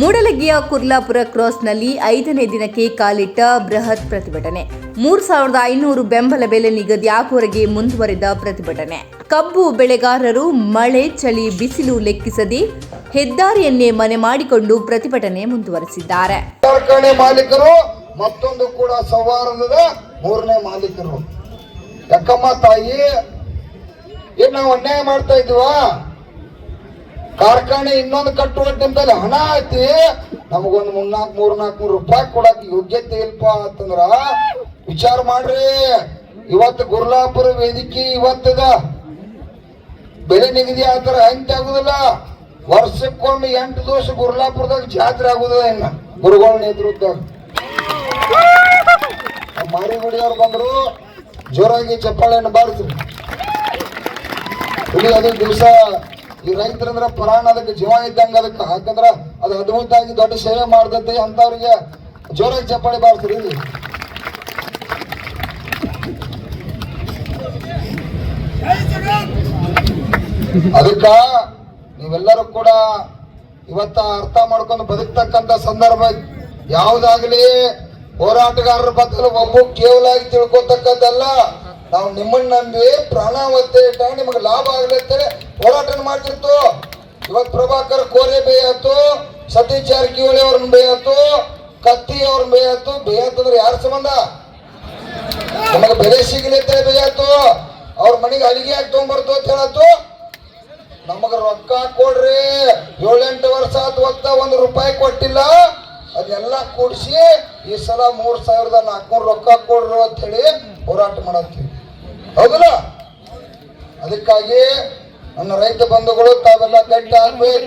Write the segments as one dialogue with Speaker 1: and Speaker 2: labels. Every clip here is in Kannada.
Speaker 1: ಮೂಡಲಗಿಯ ಕುರ್ಲಾಪುರ ಕ್ರಾಸ್ನಲ್ಲಿ ಐದನೇ ದಿನಕ್ಕೆ ಕಾಲಿಟ್ಟ ಬೃಹತ್ ಪ್ರತಿಭಟನೆ. ಮೂರು ಸಾವಿರದ ಐನೂರು ಬೆಂಬಲ ಬೆಲೆ ನಿಗದಿಯಾಗುವವರೆಗೆ ಮುಂದುವರೆದ ಪ್ರತಿಭಟನೆ. ಕಬ್ಬು ಬೆಳೆಗಾರರು ಮಳೆ, ಚಳಿ, ಬಿಸಿಲು ಲೆಕ್ಕಿಸದೆ ಹೆದ್ದಾರಿಯನ್ನೇ ಮನೆ ಮಾಡಿಕೊಂಡು ಪ್ರತಿಭಟನೆ ಮುಂದುವರೆಸಿದ್ದಾರೆ.
Speaker 2: ಕಾರ್ಖಾನೆ ಮಾಲೀಕರು ಮತ್ತೊಂದು ಕೂಡ ಸವಾರದ ಮೂರನೇ ಮಾಲೀಕರು. ಯಾಕಮ್ಮ ತಾಯಿ, ಏನ್ ಅನ್ಯಾಯ ಮಾಡ್ತಾ ಇದೀವಾ ಕಾರ್ಖಾನೆ ಇನ್ನೊಂದು ಕಟ್ಟುವ ಹಣ ಐತಿ, ನಮಗೊಂದು ಮುನ್ನಾಕ್ ಮೂರ್ ನಾಲ್ಕು ಮೂರು ರೂಪಾಯಿ ಕೊಡಕ್ ಯೋಗ್ಯತೆ ಇಲ್ಪ ಅಂತಂದ್ರ ವಿಚಾರ ಮಾಡ್ರಿ. ಇವತ್ತು ಗುರ್ಲಾಪುರ ವೇದಿಕೆ ಇವತ್ತದ. ಬೆಲೆ ನಿಗದಿ ಆತರ ಹೆಂಗ್ ಆಗುದಿಲ್ಲ. ವರ್ಷಕ್ಕೊಮ್ಮೆ ಎಂಟು ದಿವಸ ಗುರ್ಲಾಪುರದಾಗ ಜಾತ್ರೆ ಆಗುದಿಲ್ಲ ಇನ್ನ, ಗುರುಗಳ ನೇತೃತ್ವದಾಗ. ಮಾರಿಗುಡಿಯವ್ರು ಬಂದ್ರು, ಜೋರಾಗಿ ಚಪ್ಪಾಳೆಯನ್ನು ಬಾರಿಸ್ರಿ. ಅದು ದಿವಸ ಈ ರೈತರಂದ್ರ ಪ್ರಾಣ, ಅದಕ್ಕೆ ಜೀವ ಇದ್ದಂಗ ಅದಕ್ಕೆ ಯಾಕಂದ್ರೆ ಅದು ಅದ್ಭುತ ಆಗಿ ದೊಡ್ಡ ಸೇವೆ ಮಾಡ್ತೈತಿ ಅಂತವ್ರಿಗೆ ಜೋರಾಗಿ ಚಪ್ಪಾಳಿ ಬಾರಿಸ್ರಿ. ಅದಕ್ಕ ನೀವೆಲ್ಲರೂ ಕೂಡ ಇವತ್ತ ಅರ್ಥ ಮಾಡ್ಕೊಂಡು ಬದುಕ್ತಕ್ಕಂತ ಸಂದರ್ಭ ಯಾವ್ದಾಗ್ಲಿ ಹೋರಾಟಗಾರರ ಬದಲು ಒಬ್ಬ ಕೇವಲ ಆಗಿ ತಿಳ್ಕೊತಕ್ಕದ್ದಲ್ಲ ನಾವು ನಿಮ್ಮನ್ನ ನಂಬಿ ಪ್ರಾಣ ಇಟ್ಟ ನಿಮಗೆ ಲಾಭ ಆಗ್ಲತ್ತೆ ಹೋರಾಟ ಮಾಡ್ತಿರ್ತು. ಇವತ್ ಪ್ರಭಾಕರ್ ಕೋರೆ ಬೇಯತ್ತು ಸತೀಶ್ ಜಾರಕಿಹೊಳಿ ಅವ್ರನ್ನ ಬೇಯತ್ತು ಕತ್ತಿ ಅವ್ರನ್ನ ಬೇಯತ್ತು ಬೇಯತ್ತಂದ್ರೆ ಯಾರ ಸಂಬಂಧ? ನಮಗೆ ಬೆಲೆ ಸಿಗಲಿ ಅಂತ ಬೇಯತ್ತು ಅವ್ರ ಮನೆಗೆ ಅಡಿಗೆ ಹಾಕಿ ತಗೊಂಡ್ಬರ್ತು ಅಂತ ಹೇಳತ್ತು. ನಮಗ ರೊಕ್ಕ ಕೊಡ್ರಿ. ಏಳೆಂಟು ವರ್ಷ ಆತು ಒತ್ತ ಒಂದು ರೂಪಾಯಿ ಕೊಟ್ಟಿಲ್ಲ. ಅದೆಲ್ಲ ಕೂಡಿಸಿ ಈ ಸಲ ಮೂರು ಸಾವಿರದ ನಾಲ್ಕುನೂರು ರೊಕ್ಕ ಕೊಡ್ರು ಅಂತ ಹೇಳಿ ಹೋರಾಟ ಮಾಡತ್ತೀವಿ. ಹೌದಲ್ಲ? ಅದಕ್ಕಾಗಿ ನನ್ನ ರೈತ ಬಂಧುಗಳು ತಾವೆಲ್ಲ ಗಂಟ ಆಗ್ಬೇಕು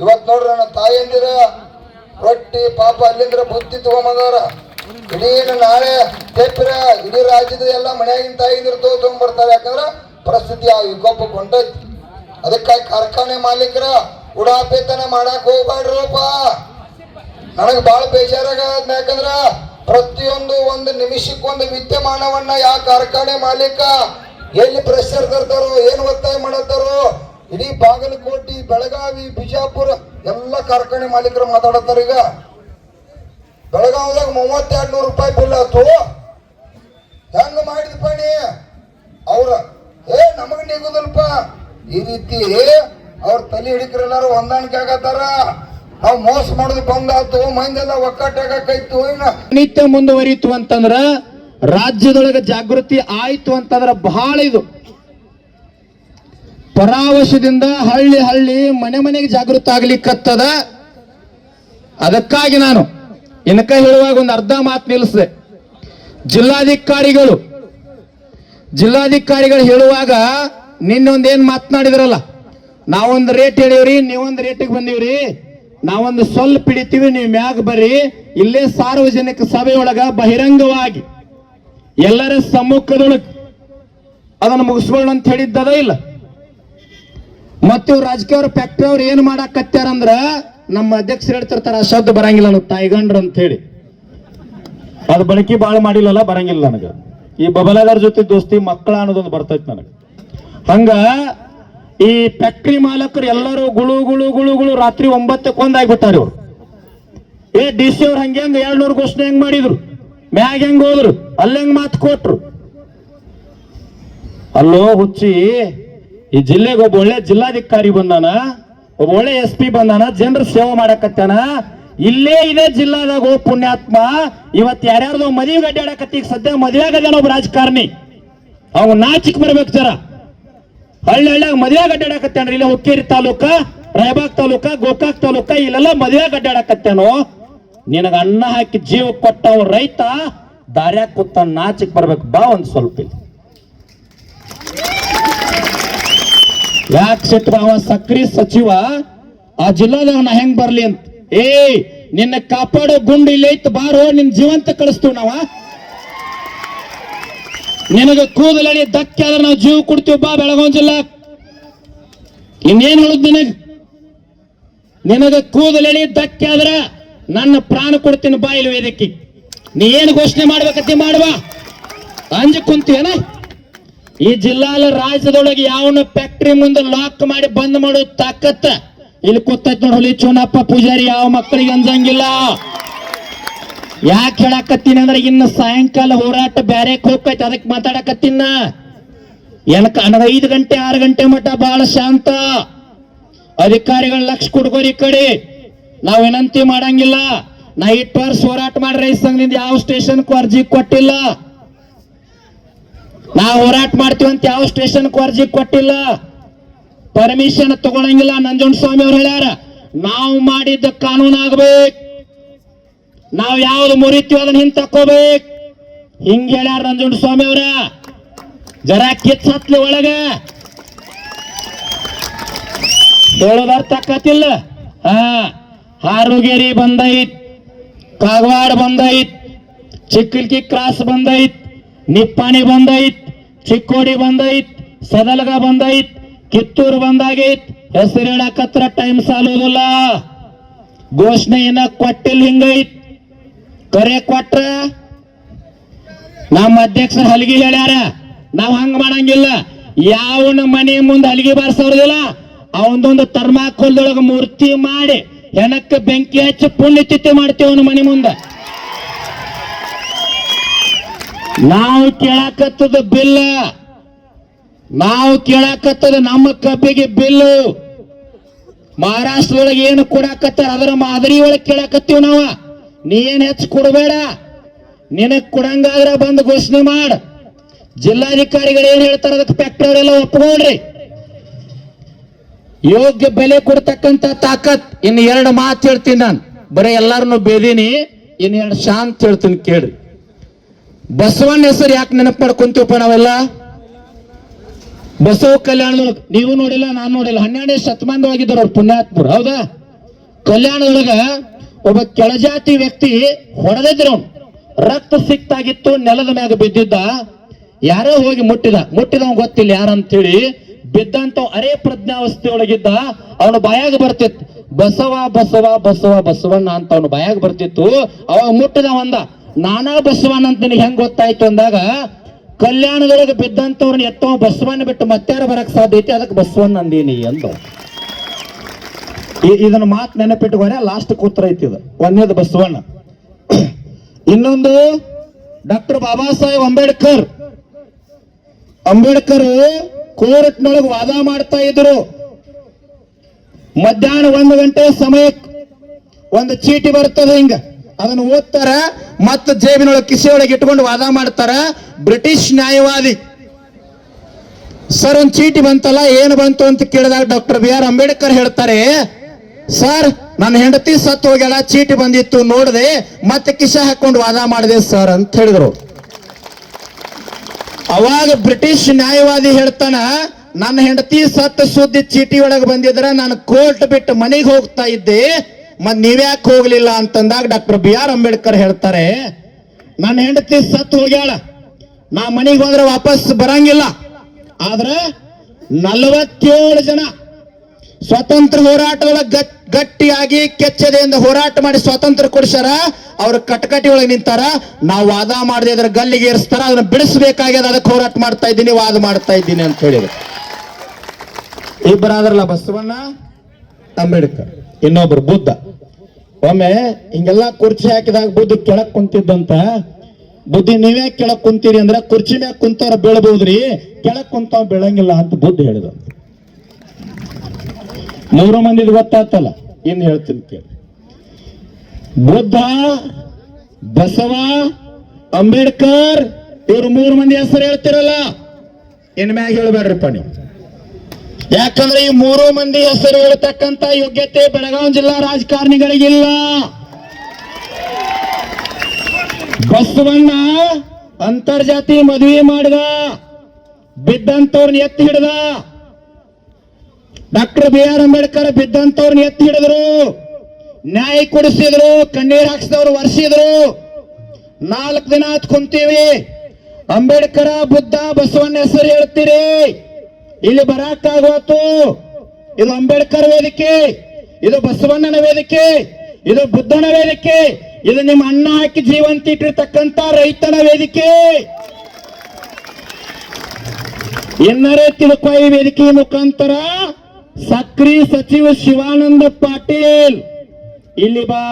Speaker 2: ಇವತ್ ನೋಡ್ರಿ ನನ್ನ ಅಂದಿರ, ರೊಟ್ಟಿ ಪಾಪ ಅಲ್ಲಿಂದ್ರ ಬುತ್ತಿ ತಗೊಂಬಂದಾರ ಇಡೀ ನಾಳೆ ತೆಪ್ಪಿರ ಇಡೀ ರಾಜ್ಯದ ಎಲ್ಲ ಮನೆಯಾಗಿನ ತಾಯಿದಿರ ತಗೊಂಡ್ಬರ್ತಾರೆ ಯಾಕಂದ್ರ ಪರಿಸ್ಥಿತಿ ಆ ವಿಕೋಪ ಕೊಂಡೈತಿ ಅದಕ್ಕಾಗಿ ಕಾರ್ಖಾನೆ ಮಾಲೀಕರ ಉಡಾಪೇತನ ಮಾಡಕ್ ಹೋಗ್ಬೇಡ್ರಪ್ಪ ನನಗೆ ಭಾಳ ಬೇಜಾರಾಗ ಯಾಕಂದ್ರ ಪ್ರತಿಯೊಂದು ಒಂದು ನಿಮಿಷಕ್ಕೊಂದು ವಿದ್ಯಮಾನವನ್ನ ಯಾವ ಕಾರ್ಖಾನೆ ಮಾಲೀಕ ಎಲ್ಲಿ ಪ್ರೆಷರ್ ತರ್ತಾರೋ, ಏನು ಒತ್ತಾಯ ಮಾಡತ್ತಾರೋ, ಇಡೀ ಬಾಗಲಕೋಟೆ, ಬೆಳಗಾವಿ, ಬಿಜಾಪುರ ಎಲ್ಲ ಕಾರ್ಖಾನೆ ಮಾಲೀಕರು ಮಾತಾಡತ್ತಾರ ಈಗ. ಬೆಳಗಾವಿದಾಗ ಮೂವತ್ತೆರಡು ನೂರು ರೂಪಾಯಿ ಬಿಲ್ ಆತು ಹೆಂಗ ಮಾಡಿದ ಪಣಿ ಅವ್ರ, ಏ, ನಮಗ ನೀಗುದಲ್ಪ. ಈ ರೀತಿ ಅವ್ರ ತಲೆ ಹಿಡಿಕ್ರೆಲ್ಲಾರು ಹೊಂದಾಣಿಕೆ ಆಗತ್ತಾರ. ನಾವು ಮೋಸ ಮಾಡೋದು ಬಂದಾತು ಮಂದೆಲ್ಲ ಒಕ್ಕಟ್ಟಾಗೈತು
Speaker 3: ನಿತ್ಯ ಮುಂದುವರಿಯಿತು ಅಂತಂದ್ರ ರಾಜ್ಯದೊಳಗ ಜಾಗೃತಿ ಆಯ್ತು ಅಂತಂದ್ರ ಬಹಳ ಇದು. ಪರಾವಶದಿಂದ ಹಳ್ಳಿ ಹಳ್ಳಿ ಮನೆ ಮನೆಗೆ ಜಾಗೃತ ಆಗ್ಲಿಕ್ಕತ್ತದ. ಅದಕ್ಕಾಗಿ ನಾನು ಇನ್ಕ ಹೇಳುವಾಗ ಒಂದು ಅರ್ಧ ಮಾತು ನಿಲ್ಲಿಸಿದೆ ಜಿಲ್ಲಾಧಿಕಾರಿಗಳು ಜಿಲ್ಲಾಧಿಕಾರಿಗಳು ಹೇಳುವಾಗ ನಿನ್ನೊಂದೇನ್ ಮಾತನಾಡಿದ್ರಲ್ಲ? ನಾವೊಂದು ರೇಟ್ ಹೇಳಿವ್ರಿ, ನೀವೊಂದು ರೇಟಿಗೆ ಬಂದೀವ್ರಿ. ನಾವೊಂದು ಸ್ವಲ್ಪ ಹಿಡಿತೀವಿ, ನೀವು ಮ್ಯಾಗ ಬರ್ರಿ. ಇಲ್ಲೇ ಸಾರ್ವಜನಿಕ ಸಭೆಯೊಳಗ ಬಹಿರಂಗವಾಗಿ ಎಲ್ಲರ ಸಮ್ಮುಖದೊಳಗ ಅದನ್ನು ಮುಗಿಸ್ಕೊಳ್ಳ ಅಂತ ಹೇಳಿದ್ದದ ಇಲ್ಲ. ಮತ್ತು ರಾಜಕೀಯ ಫ್ಯಾಕ್ಟ್ರಿ ಅವ್ರು ಏನ್ ಮಾಡಾಕತ್ಯಾರಂದ್ರ ನಮ್ಮ ಅಧ್ಯಕ್ಷರು ಹೇಳ್ತಿರ್ತಾರ ಆ ಶಬ್ದ ಬರಂಗಿಲ್ಲ ನಾವು ತಾಯಿಗಂಡ್ರ ಅಂತ ಹೇಳಿ. ಅದು ಬಳಕೆ ಬಾಳ ಮಾಡಿಲ್ಲಲ್ಲ, ಬರಂಗಿಲ್ಲ ನನಗ. ಈ ಬಬಲಾದಾರ್ ಜೊತೆ ದೋಸ್ತಿ ಮಕ್ಕಳ ಅನ್ನೋದೊಂದು ಬರ್ತೈತಿ ನನಗೆ. ಹಂಗ ಈ ಫ್ಯಾಕ್ಟ್ರಿ ಮಾಲಕರು ಎಲ್ಲರೂ ಗುಳು ಗುಳು ಗುಳು ಗುಳು ರಾತ್ರಿ ಒಂಬತ್ತಕ್ಕೆ ಒಂದಾಗ್ಬಿಟ್ಟಾರ ಇವ್ರು. ಏ, ಡಿ ಸಿ ಅವ್ರು ಹಂಗೆ ಹಂಗ ಎರಡ್ನೂರು ಘೋಷಣೆ ಹೆಂಗ್ ಮಾಡಿದ್ರು? ಮ್ಯಾಗ ಹೆಂಗ್ ಹೋದ್ರು? ಅಲ್ಲಿ ಹೆಂಗ್ ಮಾತು ಕೊಟ್ರು? ಅಲ್ಲೋ ಹುಚ್ಚಿ, ಈ ಜಿಲ್ಲೆಗೆ ಒಬ್ಬ ಒಳ್ಳೆ ಜಿಲ್ಲಾಧಿಕಾರಿ ಬಂದಾನ, ಒಬ್ಬ ಒಳ್ಳೆ ಎಸ್ ಪಿ ಬಂದಾನ, ಜನರ ಸೇವೆ ಮಾಡಕತ್ತಾನ, ಇಲ್ಲೇ ಇದೇ ಜಿಲ್ಲಾದಾಗ ಹೋಗ್ ಪುಣ್ಯಾತ್ಮ, ಇವತ್ ಯಾರ್ಯಾರ್ದೋ ಮದುವೆ ಗಡ್ಡಾಡಕತ್ತಿ ಈಗ ಸದ್ಯ ಮದುವೆ ಆಗದೇನ ಒಬ್ಬ ರಾಜಕಾರಣಿ. ಅವ್ ನಾಚಿಕ್ ಬರ್ಬೇಕು ಜರ. ಹಳ್ಳಿ ಹಳ್ಳಿಯಾಗ ಮದುವೆ ಗಡ್ಡಾಡಕತ್ತಾನ್ರಿ ಇಲ್ಲ ಹುಕ್ಕೇರಿ ತಾಲೂಕ, ರಾಯಬಾಗ್ ತಾಲೂಕ, ಗೋಕಾಕ್ ತಾಲೂಕ, ಇಲ್ಲೆಲ್ಲ ಮದುವೆ ಗಡ್ಡಾಡಕತ್ತಾನೋ ನಿನಗ ಅನ್ನ ಹಾಕಿ ಜೀವ ಕೊಟ್ಟವ ರೈತ, ದಾರ್ಯಾಗ ಕೂತ ನಾಚಿಕ್ ಬರ್ಬೇಕು. ಬಾ ಒಂದ್ ಸ್ವಲ್ಪ ಯಾಕೆ ಸಿಟ್ಟು ಅವ ಸಕ್ರಿ ಸಚಿವ, ಆ ಜಿಲ್ಲಾದಾಗ ನಾ ಹೆಂಗ್ ಬರ್ಲಿ ಅಂತ? ಏ ನಿನ್ನ ಕಾಪಾಡೋ ಗುಂಡು ಇಲ್ಲಿ ಐತ್ ಬಾರೋ, ನಿನ್ ಜೀವಂತ ಕಳಿಸ್ತೀವಿ ನಾವ. ನಿನಗ ಕೂದಲಡಿ ಧಕ್ಕೆ ಆದ್ರೆ ನಾವು ಜೀವ ಕೊಡ್ತೀವಿ. ಬಾ ಬೆಳಗಾವಿ ಜಿಲ್ಲಾ. ಇನ್ನೇನ್ ಹೇಳುದ್ ನಿನಗ? ನಿನಗ ಕೂದಲಡಿ ಧಕ್ಕೆ ಆದ್ರ ನನ್ನ ಪ್ರಾಣ ಕೊಡ್ತೀನಿ ಬಾ ಇಲ್ಲಿ ವೇದಿಕೆ. ನೀ ಏನ್ ಘೋಷಣೆ ಮಾಡ್ಬೇಕತ್ತಿ ಮಾಡುವ? ಅಂಜ ಕುಂತೀಯನ ಈ ಜಿಲ್ಲಾಲ ರಾಜ್ಯದೊಳಗೆ ಯಾವನ ಫ್ಯಾಕ್ಟ್ರಿ ಮುಂದೆ ಲಾಕ್ ಮಾಡಿ ಬಂದ್ ಮಾಡೋ ತಾಕತ್ತ. ಇಲ್ಲಿ ಕೂತೈತ್ ನೋಡಿ ಚೂನಪ್ಪ ಪೂಜಾರಿ, ಯಾವ ಮಕ್ಕಳಿಗೆ ಅಂಜಂಗಿಲ್ಲ. ಯಾಕೆ ಹೇಳಾಕತ್ತೀನಿ ಅಂದ್ರೆ ಇನ್ನು ಸಾಯಂಕಾಲ ಹೋರಾಟ ಬ್ಯಾರೆ ಹೋಗ್ತೈತೆ ಅದಕ್ಕೆ ಮಾತಾಡಕತ್ತಿನ ಎನಕ ನನಗೆ ಐದು ಗಂಟೆ, ಆರು ಗಂಟೆ ಮಟ್ಟ ಬಹಳ ಶಾಂತ. ಅಧಿಕಾರಿಗಳ ಲಕ್ಷ ಕೊಡ್ಕೋರಿ ಕಡೆ. ನಾವು ವಿನಂತಿ ಮಾಡಂಗಿಲ್ಲ. ನಾ ಇಟ್ಟು ವರ್ಷ ಹೋರಾಟ ಮಾಡಿ ರೈತ ಸಂಘದಿಂದ ಯಾವ ಸ್ಟೇಷನ್ ಅರ್ಜಿ ಕೊಟ್ಟಿಲ್ಲ. ನಾವು ಹೋರಾಟ ಮಾಡ್ತೀವಿ ಅಂತ ಯಾವ ಸ್ಟೇಷನ್ ಅರ್ಜಿ ಕೊಟ್ಟಿಲ್ಲ. ಪರ್ಮಿಷನ್ ತಗೊಳಂಗಿಲ್ಲ, ನಂಜುಂಡ ಸ್ವಾಮಿ ಅವ್ರು ಹೇಳ್ಯಾರ. ನಾವು ಮಾಡಿದ್ದ ಕಾನೂನು ಆಗ್ಬೇಕು ನಾವು ಯಾವ್ದು ಮುರಿತೀವಿ ಅದನ್ನ ಹಿಂದ್ ತಕ್ಕೋಬೇಕು. ಹಿಂಗ್ ಹೇಳ್ಯಾರ ನಂಜುಂಡ ಸ್ವಾಮಿ ಅವ್ರ. ಜರ ಕಿತ್ಸತ್ಲಿ ಒಳಗ. ಹೇಳೋದ್ ಅರ್ಥ ಆಕತಿಲ್ಲ ಹಾ, ಹಾರುಗೇರಿ ಬಂದೈತ್, ಕಾಗವಾಡ ಬಂದೈತ್, ಚಿಕ್ಕಿಲ್ಕಿ ಕ್ರಾಸ್ ಬಂದೈತ್, ನಿಪ್ಪಾಣಿ ಬಂದೈತ್, ಚಿಕ್ಕೋಡಿ ಬಂದೈತ್, ಸದಲಗ ಬಂದೈತ್, ಕಿತ್ತೂರು ಬಂದಾಗೈತ್, ಹೆಸರು ಹೇಳಕತ್ರ ಟೈಮ್ ಸಾಲೋದಿಲ್ಲ ಘೋಷಣೆ ಏನ ಕೊಟ್ಟಿಲ್ಲ ಹಿಂಗೈತ್. ಕರೆ ಕೊಟ್ರ ನಮ್ಮ ಅಧ್ಯಕ್ಷರು ಹಲಗಿ ಹೇಳ್ಯಾರ, ನಾವ್ ಹಂಗ ಮಾಡಂಗಿಲ್ಲ. ಯಾವನ ಮನೆ ಮುಂದೆ ಹಲಗಿ ಬಾರಿಸೋದಿಲ್ಲ ಅವನದೊಂದು ತರ್ಮಾಕೋಲ್ದೊಳಗ ಮೂರ್ತಿ ಮಾಡಿ ಹೆಣಕ್ಕ ಬೆಂಕಿ ಹಚ್ಚಿ ಪುಣ್ಯತಿಥಿ ಮಾಡ್ತೀವಿ ಅವನ ಮನೆ ಮುಂದೆ. ನಾವು ಕೇಳಾಕತ್ತದ ಬಿಲ್ಲ ನಾವು ಕೇಳಾಕತ್ತದ ನಮ್ಮ ಕಬ್ಬಿಗೆ ಬಿಲ್ಲು ಮಹಾರಾಷ್ಟ್ರದೊಳಗೆ ಏನು ಕೊಡಾಕತ್ತಾರ, ಅದರ ಮಾದರಿ ಒಳಗೆ ಕೇಳಾಕತ್ತೀವಿ ನಾವ. ನೀ ಏನ್ ಹೆಚ್ಚು ಕೊಡಬೇಡ. ನಿನಗ್ ಕೊಡಂಗಾದ್ರ ಬಂದು ಘೋಷಣೆ ಮಾಡ. ಜಿಲ್ಲಾಧಿಕಾರಿಗಳು ಏನ್ ಹೇಳ್ತಾರ ಅದಕ್ಕೆ ಫ್ಯಾಕ್ಟ್ರಿ ಅವರೆಲ್ಲ ಒಪ್ಕೊಂಡ್ರಿ. ಯೋಗ್ಯ ಬೆಲೆ ಕೊಡ್ತಕ್ಕಂತ ತಾಕತ್. ಇನ್ನು ಎರಡು ಮಾತು ಹೇಳ್ತೀನಿ ನಾನು. ಬರೀ ಎಲ್ಲಾರನ್ನು ಬೇದೀನಿ. ಇನ್ನು ಎರಡು ಶಾಂತ ಹೇಳ್ತೀನಿ ಕೇಳ್ರಿ. ಬಸವಣ್ಣ ಹೆಸರು ಯಾಕೆ ನೆನಪು ಮಾಡ್ಕೊಂತೀವಪ್ಪ ನಾವೆಲ್ಲ? ಬಸವ ಕಲ್ಯಾಣದೊಳಗ ನೀವು ನೋಡಿಲ್ಲ, ನಾನು ನೋಡಿಲ್ಲ. ಹನ್ನೆರಡನೇ ಶತಮಾನದೊಳಗಿದ್ದಾರೆ ಅವ್ರು ಪುಣ್ಯಾತ್ಮರು, ಹೌದಾ? ಕಲ್ಯಾಣದೊಳಗ ಒಬ್ಬ ಕೆಳಜಾತಿ ವ್ಯಕ್ತಿ ಹೊಡೆದಿದ್ರು. ರಕ್ತ ಸಿಕ್ತಾಗಿತ್ತು, ನೆಲದ ಮ್ಯಾಗ ಬಿದ್ದಿದ್ದ. ಯಾರೋ ಹೋಗಿ ಮುಟ್ಟಿದ. ಮುಟ್ಟಿದವ್ ಗೊತ್ತಿಲ್ಲ ಯಾರಂತೇಳಿ. ಬಿದ್ದಂತ ಅರೆ ಪ್ರಜ್ಞಾವಸ್ಥೆ ಒಳಗಿದ್ದ ಅವನು ಬಾಯಾಗ ಬರ್ತಿತ್ತು. ಬಸವ ಬಸವ ಬಸವ, ಬಸವಣ್ಣ ಅಂತ ಅವನು ಬಾಯಾಗ ಬರ್ತಿತ್ತು. ಅವಾಗ ಮುಟ್ಟಿದ ಒಂದ. ನಾನಾ ಬಸವಣ್ಣ ಅಂತ ನಿನಗೆ ಹೆಂಗ್ ಗೊತ್ತಾಯ್ತು ಅಂದಾಗ, ಕಲ್ಯಾಣದೊಳಗೆ ಬಿದ್ದಂತವ್ರನ್ನ ಎತ್ತವ ಬಸವಣ್ಣ ಬಿಟ್ಟು ಮತ್ತಾರ ಬರಕ್ ಸಾಧ್ಯ ಐತಿ? ಅದಕ್ಕೆ ಬಸವಣ್ಣ ಅಂದೀನಿ ಅಂದ ಇ- ಇದನ್ನ ಮಾತು ನೆನಪಿಟ್ಟುಕೊಂಡ್ರೆ ಲಾಸ್ಟ್ ಕೂತ್ರ ಐತಿ ಇದು ಒಂದೇದು ಬಸವಣ್ಣ. ಇನ್ನೊಂದು ಡಾಕ್ಟರ್ ಬಾಬಾ ಸಾಹೇಬ್ ಅಂಬೇಡ್ಕರ್. ಅಂಬೇಡ್ಕರ್ ಕೋರ್ಟ್ನೊಳಗೆ ವಾದ ಮಾಡ್ತಾ ಇದ್ರು. ಮಧ್ಯಾಹ್ನ ಒಂದು ಗಂಟೆ ಸಮಯಕ್ಕೆ ಒಂದು ಚೀಟಿ ಬರ್ತದೆ ಹಿಂಗ. ಅದನ್ನು ಓದ್ತಾರ ಮತ್ತೆ ಜೇಬಿನೊಳಗೆ ಕಿಸೆಯೊಳಗೆ ಇಟ್ಕೊಂಡು ವಾದ ಮಾಡ್ತಾರ. ಬ್ರಿಟಿಷ್ ನ್ಯಾಯವಾದಿ. ಸರ್, ಒಂದು ಚೀಟಿ ಬಂತಲ್ಲ, ಏನು ಬಂತು ಅಂತ ಕೇಳಿದಾಗ ಡಾಕ್ಟರ್ ಬಿ ಆರ್ ಅಂಬೇಡ್ಕರ್ ಹೇಳ್ತಾರೆ ಸರ್ ನನ್ನ ಹೆಂಡತಿ ಸತ್ತು ಹೋಗ್ಯಾಳ, ಚೀಟಿ ಬಂದಿತ್ತು, ನೋಡಿದೆ, ಮತ್ತೆ ಕಿಶ ಹಾಕೊಂಡು ವಾದ ಮಾಡಿದೆ ಸರ್ ಅಂತ ಹೇಳಿದ್ರು. ಅವಾಗ ಬ್ರಿಟಿಷ್ ನ್ಯಾಯವಾದಿ ಹೇಳ್ತಾನ, ನನ್ನ ಹೆಂಡತಿ ಸತ್ತ ಸುದ್ದಿ ಚೀಟಿ ಒಳಗೆ ಬಂದಿದ್ರೆ, ನಾನು ಕೋರ್ಟ್ ಬಿಟ್ಟು ಮನೆಗೆ ಹೋಗ್ತಾ ಇದ್ದೆ, ಮತ್ ನೀವ್ಯಾಕೆ ಹೋಗ್ಲಿಲ್ಲ ಅಂತಂದಾಗ ಡಾಕ್ಟರ್ ಬಿ ಆರ್ ಅಂಬೇಡ್ಕರ್ ಹೇಳ್ತಾರೆ, ನನ್ನ ಹೆಂಡತಿ ಸತ್ತು ಹೋಗ್ಯಾಳ, ನಾ ಮನೆಗೆ ಹೋದ್ರೆ ವಾಪಸ್ ಬರಂಗಿಲ್ಲ, ಆದ್ರೆ ನಲವತ್ತೇಳು ಜನ ಸ್ವತಂತ್ರ ಹೋರಾಟದೊಳಗೆ ಗಟ್, ಗಟ್ಟಿಯಾಗಿ ಕೆಚ್ಚದೆಯಿಂದ ಹೋರಾಟ ಮಾಡಿ ಸ್ವಾತಂತ್ರ್ಯ ಕೊಡಿಸ್ಯಾರ, ಅವ್ರ ಕಟಕಟಿ ಒಳಗೆ ನಿಂತಾರ, ನಾವು ವಾದ ಮಾಡದೆ ಇದ್ರ ಗಲ್ಲಿಗೆ ಏರಿಸ್ತಾರ, ಅದನ್ನ ಬಿಡಿಸ್ಬೇಕಾಗ್ಯದ ಅದಕ್ಕೆ ಹೋರಾಟ ಮಾಡ್ತಾ ಇದ್ದೀನಿ, ವಾದ ಮಾಡ್ತಾ ಇದ್ದೀನಿ ಅಂತ ಹೇಳಿದ್ರು. ಇಬ್ಬರಾದ್ರಲ್ಲ ಬಸವಣ್ಣ ಅಂಬೇಡ್ಕರ್ ಇನ್ನೊಬ್ರು ಬುದ್ಧ. ಒಮ್ಮೆ ಹಿಂಗೆಲ್ಲ ಕುರ್ಚಿ ಹಾಕಿದಾಗ ಬುದ್ಧ ಕೆಳಕ್ ಕುಂತಿದ್ದಂತ, ಬುದ್ಧಿ ನೀವೇ ಕೆಳಕ್ ಕುಂತೀರಿ ಅಂದ್ರೆ ಕುರ್ಚಿ ಮ್ಯಾಗ ಕುಂತವ್ರ ಬೀಳ್ಬಹುದ್ರಿ ಕೆಳಕ್ ಕುಂತವ್ ಬೀಳಂಗಿಲ್ಲ ಅಂತ ಬುದ್ಧ ಹೇಳಿದ ಮೂರು ಮಂದಿದು ಗೊತ್ತಾತಲ್ಲ? ಇನ್ನು ಹೇಳ್ತೀನಿ ಕೇಳಿ. ಬುದ್ಧ, ಬಸವ, ಅಂಬೇಡ್ಕರ್, ಇವ್ರು ಮೂರು ಮಂದಿ ಹೆಸರು ಹೇಳ್ತಿರಲ್ಲ? ಇನ್ ಮ್ಯಾಗ ಹೇಳ್ಬೇಡ್ರಿಪ್ಪ ನೀವು. ಯಾಕಂದ್ರೆ ಈ ಮೂರು ಮಂದಿ ಹೆಸರು ಹೇಳ್ತಕ್ಕಂತ ಯೋಗ್ಯತೆ ಬೆಳಗಾವಿ ಜಿಲ್ಲಾ ರಾಜಕಾರಣಿಗಳಿಗಿಲ್ಲ. ಬಸವಣ್ಣ ಅಂತರ್ಜಾತಿ ಮದುವೆ ಮಾಡಿದ ಬಿದ್ದಂತವ್ರನ್ನ ಎತ್ತಿ ಹಿಡ್ದ. ಡಾಕ್ಟರ್ ಬಿ ಆರ್ ಅಂಬೇಡ್ಕರ್ ಬಿದ್ದಂತವ್ರನ್ನ ಎತ್ತಿ ಹಿಡಿದ್ರು. ನ್ಯಾಯ ಕೊಡಿಸಿದ್ರು, ಕಣ್ಣೀರ್ ಹಾಕ್ಸಿದವ್ರು ವರ್ಷಿದ್ರು ನಾಲ್ಕು ದಿನ ಹತ್ ಕುಂತೀವಿ. ಅಂಬೇಡ್ಕರ, ಬುದ್ಧ, ಬಸವಣ್ಣ ಹೆಸರು ಹೇಳ್ತೀರಿ. ಇಲ್ಲಿ ಬರಾಕಾಗೋತು ಇದು ಅಂಬೇಡ್ಕರ್ ವೇದಿಕೆ, ಇದು ಬಸವಣ್ಣನ ವೇದಿಕೆ, ಇದು ಬುದ್ಧನ ವೇದಿಕೆ, ಇದು ನಿಮ್ಮ ಅಣ್ಣ ಹಾಕಿ ಜೀವಂತ ಇಟ್ಟಿರ್ತಕ್ಕಂತ ರೈತನ ವೇದಿಕೆ. ಎನ್ನರೇ ತಿಳ್ಕೊ ಈ ವೇದಿಕೆ ಮುಖಾಂತರ. ಸಕ್ರಿ ಸಚಿವ ಶಿವಾನಂದ ಪಾಟೀಲ್. ಇಲ್ಲಿ ಬಾ.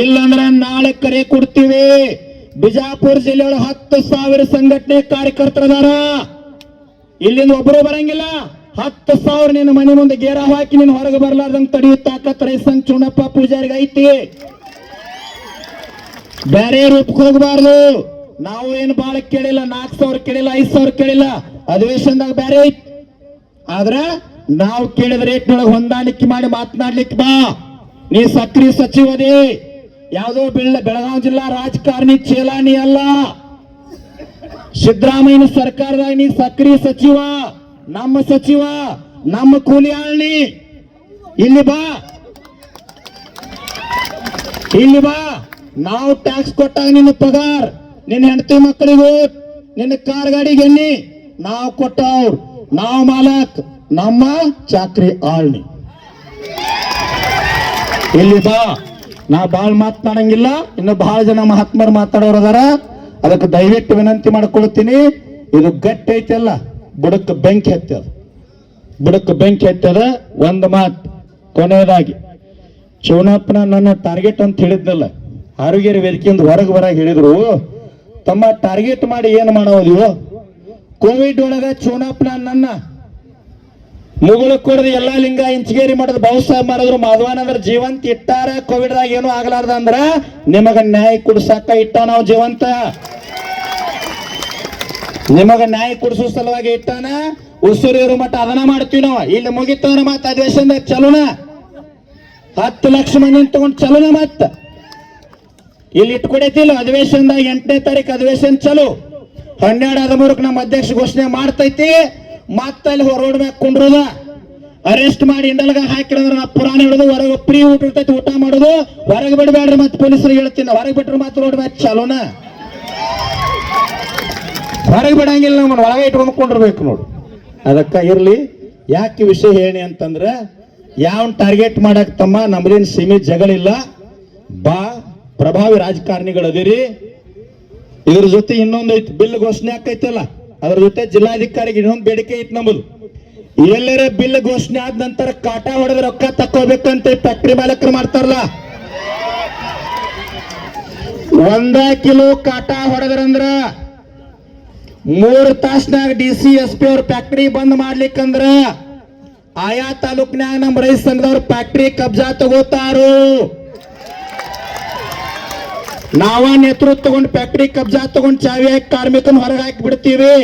Speaker 3: ಇಲ್ಲಂದ್ರೆ ನಾಳೆ ಕರೆ ಕೊಡ್ತೀವಿ. ಬಿಜಾಪುರ ಜಿಲ್ಲೆಯೊಳಗೆ ಹತ್ತು ಸಾವಿರ ಸಂಘಟನೆ ಕಾರ್ಯಕರ್ತರದಾರ ಇಲ್ಲಿಂದ ಒಬ್ಬರು ಬರಂಗಿಲ್ಲ. ಹತ್ತು ಸಾವಿರ ನಿನ್ನ ಮನೆ ಮುಂದೆ ಗೇರ ಹಾಕಿ ನೀನು ಹೊರಗೆ ಬರ್ಲಾರ್ದಂಗ್ ತಡೆಯೋ ತಾಕತ್ ರೈಸಂಗ್ ಚುಣಪ್ಪ ಪೂಜಾರಿಗೆ ಐತಿ. ಬೇರೆ ರೂಪಕ್ಕೆ ಹೋಗಬಾರ್ದು. ನಾವು ಏನು ಬಾಳ ಕೇಳಿಲ್ಲ, ನಾಲ್ಕು ಸಾವಿರ ಕೇಳಿಲ್ಲ, ಐದ್ ಸಾವಿರ ಕೇಳಿಲ್ಲ. ಅಧಿವೇಶನದಾಗ ಬೇರೆ ಐತಿ. ಆದ್ರ ನಾವು ಕೇಳಿದ ರೇಟ್ನೊಳಗೆ ಹೊಂದಾಣಿಕೆ ಮಾಡಿ ಮಾತನಾಡ್ಲಿಕ್ಕೆ ಬಾ. ನೀ ಸಕ್ರಿ ಸಚಿವನೇ. ಯಾವುದೋ ಬೆಳ್ಳ, ಬೆಳಗಾವಿ ಜಿಲ್ಲಾ ರಾಜಕಾರಣಿ ಚೇಲಾನಿ ಅಲ್ಲ. ಸಿದ್ದರಾಮಯ್ಯನ ಸರ್ಕಾರದಾಗ ನೀ ಸಕ್ರಿ ಸಚಿವ, ನಮ್ಮ ಸಚಿವ, ನಮ್ಮ ಕೂಲಿ ಆಳ್ನಿ. ಇಲ್ಲಿ ಬಾ. ಇಲ್ಲಿ ಬಾ. ನಾವು ಟ್ಯಾಕ್ಸ್ ಕೊಟ್ಟಾಗ ನಿನ್ನ ಪಗಾರ್, ನಿನ್ನ ಹೆಂಡತಿ ಮಕ್ಕಳಿಗೂ, ನಿನ್ನ ಕಾರ್ ಗಾಡಿಗೆ ಎಣ್ಣಿ, ನಾವು ಕೊಟ್ಟವ್ರು. ನಾವು ಮಾಲಕ್, ನಮ್ಮ ಚಾಕ್ರಿ ಆಳ್ನಿ. ಇಲ್ಲಿ ಬಾ, ನಾ ಬಾಳ್ ಮಾತನಾಡಂಗಿಲ್ಲ, ಇನ್ನು ಬಹಳ ಜನ ಮಹಾತ್ಮರು ಮಾತಾಡೋರು ಅದಾರ. ಅದಕ್ಕೆ ದಯವಿಟ್ಟು ವಿನಂತಿ ಮಾಡ್ಕೊಳ್ತೀನಿ, ಇದು ಗಟ್ಟಿ ಐತಲ್ಲ, ಬುಡಕ್ಕೆ ಬೆಂಕಿ ಹತ್ತದ ಬುಡಕ್ಕೆ ಬೆಂಕಿ ಹತ್ತದ ಒಂದು ಮಾತು, ಕೊನೆಯದಾಗಿ ಶಿವನಪ್ಪನ ನನ್ನ ಟಾರ್ಗೆಟ್ ಅಂತ ಹೇಳಿದ್ನಲ್ಲ ಆರೋಗ್ಯ ವೇದಿಕೆಯಿಂದ ಹೊರಗೆ ಬರಾಗ ಹೇಳಿದ್ರು, ತಮ್ಮ ಟಾರ್ಗೆಟ್ ಮಾಡಿ ಏನು ಮಾಡೋದು ಕೋವಿಡ್ ಒಳಗ ಪ್ಲಾನ್ ನನ್ನ ಮುಗುಳು ಕೊಡದ ಎಲ್ಲಾ ಲಿಂಗ ಇಂಚಗೇರಿ ಮಾಡದ ಬಹುಶಃ ಮಾಡಿದ್ರು ಮಾಧವಾನಂದ್ರ ಜೀವಂತ ಇಟ್ಟಾರ ಕೋವಿಡ್ ದಾಗ ಏನು ಆಗ್ಲಾರ್ದ ಅಂದ್ರ ನಿಮಗ ನ್ಯಾಯ ಕುಡ್ಸಾಕ ಇಟ್ಟ ನಾವು ಜೀವಂತ. ನಿಮಗ ನ್ಯಾಯ ಕುಡಿಸೋ ಸಲುವಾಗಿ ಇಟ್ಟಾನ ಉಸುರಿರೋ ಮಟ್ಟ ಅದನ್ನ ಮಾಡ್ತೀವಿ ನಾವು. ಇಲ್ಲಿ ಮುಗಿತಂದ್ರ ಮತ್ತ ಅಧಿವೇಶನದಾಗ ಚಲೋನ. ಹತ್ತು ಲಕ್ಷ ಮಂದಿ ತಗೊಂಡ್ ಚಲೋನ ಮತ್ತ ಇಲ್ಲಿ ಇಟ್ಕೊಡೈತಿಲ್ಲ ಅಧಿವೇಶನದಾಗ ಎಂಟನೇ ತಾರೀಕು ಅಧಿವೇಶನ ಚಲೋ. ಹನ್ನೆರಡು ಹದಿಮೂರಕ್ಕೆ ನಮ್ಮ ಅಧ್ಯಕ್ಷ ಘೋಷಣೆ ಮಾಡ್ತೈತಿ. ಮತ್ತ ಅಲ್ಲಿ ರೋಡ್ ಮ್ಯಾಗ ಕುಂಡ್ರದ. ಅರೆಸ್ಟ್ ಮಾಡಿ ಇಂಡಲ್ಗ ಹಾಕಿರಂದ್ರ ನಾ ಪುರಾಣ ಹಿಡಿದು ಹೊರಗೆ ಪ್ರೀ ಊಟ ಇರ್ತೈತಿ, ಊಟ ಮಾಡೋದು. ಹೊರಗೆ ಬಿಡಬೇಡ್ರಿ ಮತ್ತೆ ಪೊಲೀಸರಿಗೆ ಹೇಳ್ತೀನಿ ಹೊರಗೆ ಬಿಟ್ರೆ ಮತ್ತೆ ರೋಡ್ ಮ್ಯಾಚ್ ಚಾಲೋನ? ಹೊರಗೆ ಬಿಡಂಗಿಲ್ಲ ನಮ್ಮ ಒಳಗೆ ಇಟ್ಕೊಂಡು ಕೊಂಡಿರ್ಬೇಕು ನೋಡು. ಅದಕ್ಕ ಇರ್ಲಿ. ಯಾಕೆ ವಿಷಯ ಹೇಳಿ ಅಂತಂದ್ರೆ, ಯಾವ ಟಾರ್ಗೆಟ್ ಮಾಡಕ್ ತಮ್ಮ, ನಮ್ದೇನ್ ಸೀಮಿತ ಜಗಳಿಲ್ಲ ಬಾ, ಪ್ರಭಾವಿ ರಾಜಕಾರಣಿಗಳು ಅದಿರಿ ಇದ್ರ ಜೊತೆ ಇನ್ನೊಂದು ಐತಿ, ಬಿಲ್ ಘೋಷಣೆ ಆಕೈತಲ್ಲ ಅದ್ರ ಜೊತೆ ಜಿಲ್ಲಾಧಿಕಾರಿಗೆ ಇನ್ನೊಂದು ಬೇಡಿಕೆ ಐತಿ ನಮ್ಮದು. ಎಲ್ಲರ ಬಿಲ್ ಘೋಷಣೆ ಆದ ನಂತರ ಕಾಟ ಹೊಡೆದ ರೊಕ್ಕ ತಕ್ಕೋಬೇಕಂತ ಫ್ಯಾಕ್ಟ್ರಿ ಮಾಲಕರು ಮಾಡ್ತಾರಲ್ಲ? ಒಂದ ಕಿಲೋ ಕಾಟ ಹೊಡೆದ್ರಂದ್ರ ಮೂರ್ ತಾಸ್ನಾಗ ಡಿ ಸಿ, ಎಸ್ ಪಿ ಅವ್ರ ಫ್ಯಾಕ್ಟ್ರಿ ಬಂದ್ ಮಾಡ್ಲಿಕ್ಕಂದ್ರ ಆಯಾ ತಾಲೂಕ್ನ್ಯಾಗ ನಮ್ಮ ರೈತ ಸಂಘದವ್ರ ಫ್ಯಾಕ್ಟ್ರಿ ಕಬ್ಜಾ ತಗೋತಾರು. ನಾವ ನೇತೃತ್ವ ತಗೊಂಡ್ ಫ್ಯಾಕ್ಟ್ರಿ ಕಬ್ಜಾ ತಗೊಂಡ್ ಚಾವಿ ಹಾಕಿ ಕಾರ್ಮಿಕನ ಹೊರಗೆ ಹಾಕಿ ಬಿಡ್ತೀವಿ.